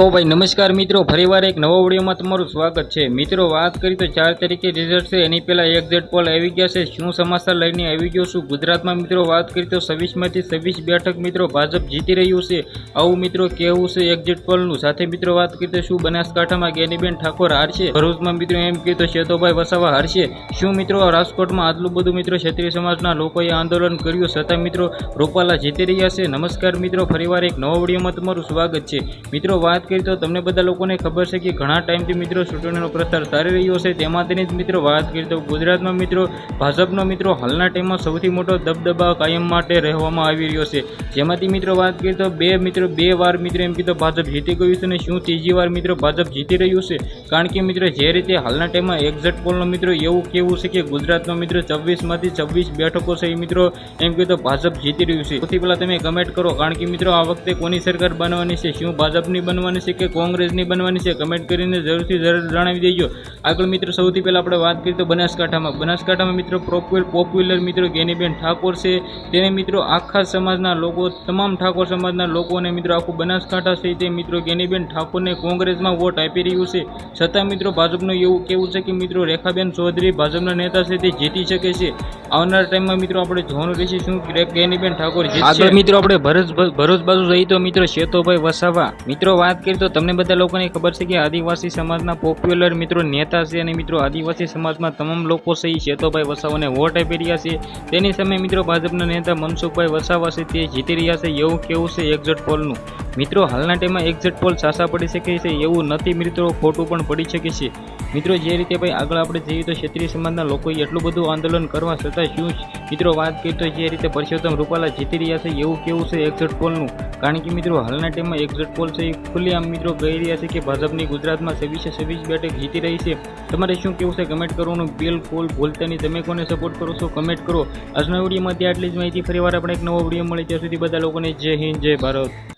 તો ભાઈ નમસ્કાર મિત્રો, ફરીવાર એક નવો વિડીયોમાં તમારું સ્વાગત છે. મિત્રો, વાત કરી તો ચાર તારીખે રિઝલ્ટ છે. એની પહેલાં એક્ઝેટ પોલ આવી ગયા છે. શું સમાચાર લઈને આવી ગયો છું? ગુજરાતમાં મિત્રો, વાત કરી તો છવ્વીસમાંથી છવ્વીસ બેઠક મિત્રો, ભાજપ જીતી રહ્યું છે. આવું મિત્રો કહેવું છે એક્ઝેટ પોલનું સાથે મિત્રો, વાત કરી તો શું બનાસકાંઠામાં ગેનીબેન ઠાકોર હારશે? ભરૂચમાં મિત્રો એમ કહ્યું તો શેતોભાઈ વસાવા હારશે. શું મિત્રો, રાજકોટમાં આટલું બધું મિત્રો ક્ષત્રિય સમાજના લોકોએ આંદોલન કર્યું? છતાં મિત્રો, રૂપાલા જીતી રહ્યા છે. નમસ્કાર મિત્રો, ફરીવાર એક નવો વિડીયોમાં તમારું સ્વાગત છે. મિત્રો, વાત કરીએ તો તમને બધા લોકોને ખબર છે કે ઘણા ટાઈમથી મિત્રો ચૂંટણીનો પ્રચાર ચાલી રહ્યો છે. તેમાંથી જ મિત્રો વાત કરીએ તો ગુજરાતમાં મિત્રો, ભાજપનો મિત્રો હાલના ટાઈમમાં સૌથી મોટો દબદબા કાયમ માટે રહેવામાં આવી રહ્યો છે. જેમાંથી મિત્રો વાત કરીએ તો બે મિત્રો, બે વાર મિત્રો એમ કીધું, ભાજપ જીતી ગયું છે અને શું ત્રીજી વાર મિત્રો ભાજપ જીતી રહ્યું છે? કારણ કે મિત્રો જે રીતે હાલના ટાઈમમાં એક્ઝેક્ટ પોલનો મિત્રો એવું કેવું છે કે ગુજરાતનો મિત્રો છવ્વીસમાંથી છવ્વીસ બેઠકો છે એ મિત્રો એમ કીધું ભાજપ જીતી રહ્યું છે. સૌથી પહેલાં તમે કમેન્ટ કરો, કારણ કે મિત્રો આ વખતે કોની સરકાર બનવાની છે? શું ભાજપની બનવાની છે કે કોંગ્રેસની બનવાની છે કમેન્ટ કરીને જરૂરથી જરૂર જણાવી દેજો. આગળ મિત્રો, સૌથી પહેલાં આપણે વાત કરીએ તો બનાસકાંઠામાં. બનાસકાંઠામાં મિત્રો પ્રોપ્યુલર પોપ્યુલર મિત્રો, ગેનીબેન ઠાકોર છે. તેને મિત્રો, આખા સમાજના લોકો, તમામ ઠાકોર સમાજના લોકોને મિત્રો, આખું બનાસકાંઠા છે તે મિત્રો, ગેનીબેન ઠાકોરને કોંગ્રેસમાં વોટ આપી રહ્યું છે. છતાં મિત્રો, ભાજપનું એવું કેવું છે કે મિત્રો, રેખાબેન ચૌધરી ભાજપના નેતા છે તે જીતી શકે છે. આવનાર ટાઈમમાં મિત્રો, આપણે જોવાનું રહેશે શું ગેનીબેન ઠાકોર જીતશે. મિત્રો, આપણે ભરૂચ ભરૂચ બાજુ જઈએ તો મિત્રો, શેતોભાઈ વસાવા. મિત્રો, વાત કરીએ તો તમને બધા લોકોને ખબર છે કે આદિવાસી સમાજના પોપ્યુલર મિત્રો, નેતા છે અને મિત્રો, આદિવાસી સમાજમાં તમામ લોકો છે એ શેતોભાઈ વસાવાને વોટ આપી રહ્યા છે. તેની સામે મિત્રો ભાજપના નેતા મનસુખભાઈ વસાવા છે, તે જીતી રહ્યા છે, એવું કેવું છે એક્ઝેટ પોલનું? મિત્રો, હાલના ટાઈમમાં એક્ઝેટ પોલ સાસા પડી શકે છે, એવું નથી મિત્રો, ખોટું પણ પડી શકે છે. મિત્રો, જે રીતે ભાઈ આગળ આપણે જઈએ તો ક્ષત્રિય સમાજના લોકોએ એટલું બધું આંદોલન કરવા છતાં શું મિત્રો, વાત કરીએ તો જે રીતે પરસોત્તમ રૂપાલા જીતી રહ્યા છે, એવું કેવું છે એક્ઝેટ પોલનું? કારણ કે મિત્રો, હાલના ટાઈમમાં એક્ઝેટ પોલ છે, એ ખુલ્લી આમ મિત્રો કહી રહ્યા છે કે ભાજપની ગુજરાતમાં છવ્વીસે છવ્વીસ બેઠક જીતી રહી છે. તમારે શું કેવું છે? કમેન્ટ કરવાનું બિલકુલ ભૂલતા નહીં. તમે કોને સપોર્ટ કરો છો? કમેન્ટ કરો. આજના વિડીયોમાં આટલી જ માહિતી ફરીવાર આપણે એક નવો વીડિયો મળે. ત્યાં સુધી બધા લોકોને જય હિન્દ, જય ભારત.